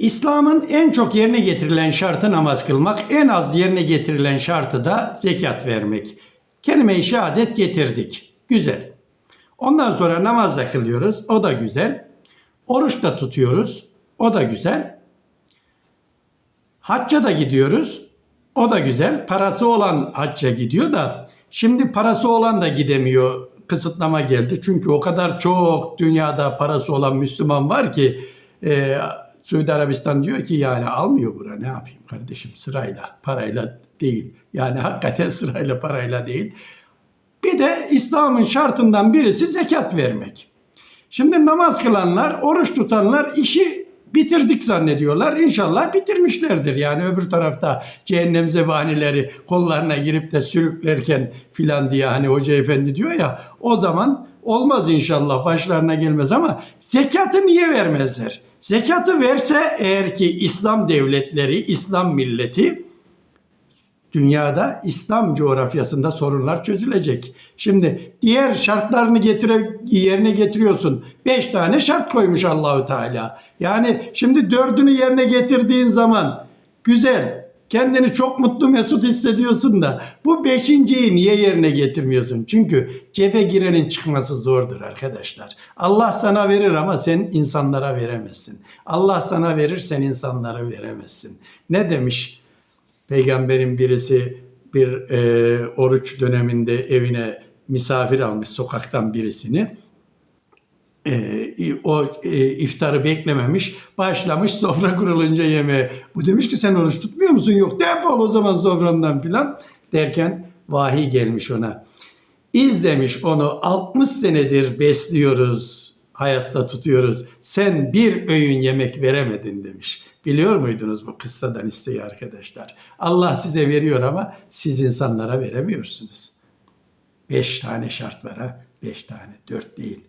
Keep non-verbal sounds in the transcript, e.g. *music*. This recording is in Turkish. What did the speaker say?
İslam'ın en çok yerine getirilen şartı namaz kılmak, en az yerine getirilen şartı da zekat vermek. Kelime-i şehadet getirdik. Güzel. Ondan sonra namaz da kılıyoruz. O da güzel. Oruç da tutuyoruz. O da güzel. Hacca da gidiyoruz. O da güzel. Parası olan hacca gidiyor da şimdi parası olan da gidemiyor. Kısıtlama geldi. Çünkü o kadar çok dünyada parası olan Müslüman var ki e, Suudi Arabistan diyor ki yani almıyor bura ne yapayım kardeşim sırayla parayla değil. Yani hakikaten *laughs* sırayla parayla değil. Bir de İslam'ın şartından birisi zekat vermek. Şimdi namaz kılanlar, oruç tutanlar işi bitirdik zannediyorlar. İnşallah bitirmişlerdir. Yani öbür tarafta cehennem zebanileri kollarına girip de sürüklerken filan diye hani hoca efendi diyor ya o zaman olmaz inşallah başlarına gelmez ama zekatı niye vermezler? Zekatı verse eğer ki İslam devletleri, İslam milleti dünyada İslam coğrafyasında sorunlar çözülecek. Şimdi diğer şartlarını getire, yerine getiriyorsun. Beş tane şart koymuş Allahu Teala. Yani şimdi dördünü yerine getirdiğin zaman güzel, kendini çok mutlu mesut hissediyorsun da bu beşinciyi niye yerine getirmiyorsun? Çünkü cebe girenin çıkması zordur arkadaşlar. Allah sana verir ama sen insanlara veremezsin. Allah sana verir sen insanlara veremezsin. Ne demiş Peygamberin birisi bir e, oruç döneminde evine misafir almış sokaktan birisini. E, o e, iftarı beklememiş, başlamış sofra kurulunca yemeğe. Bu demiş ki sen oruç tutmuyor musun? Yok defol o zaman soframdan filan derken vahiy gelmiş ona. Biz demiş onu 60 senedir besliyoruz, hayatta tutuyoruz. Sen bir öğün yemek veremedin demiş. Biliyor muydunuz bu kıssadan isteği arkadaşlar? Allah size veriyor ama siz insanlara veremiyorsunuz. Beş tane şart var ha. Beş tane, dört değil.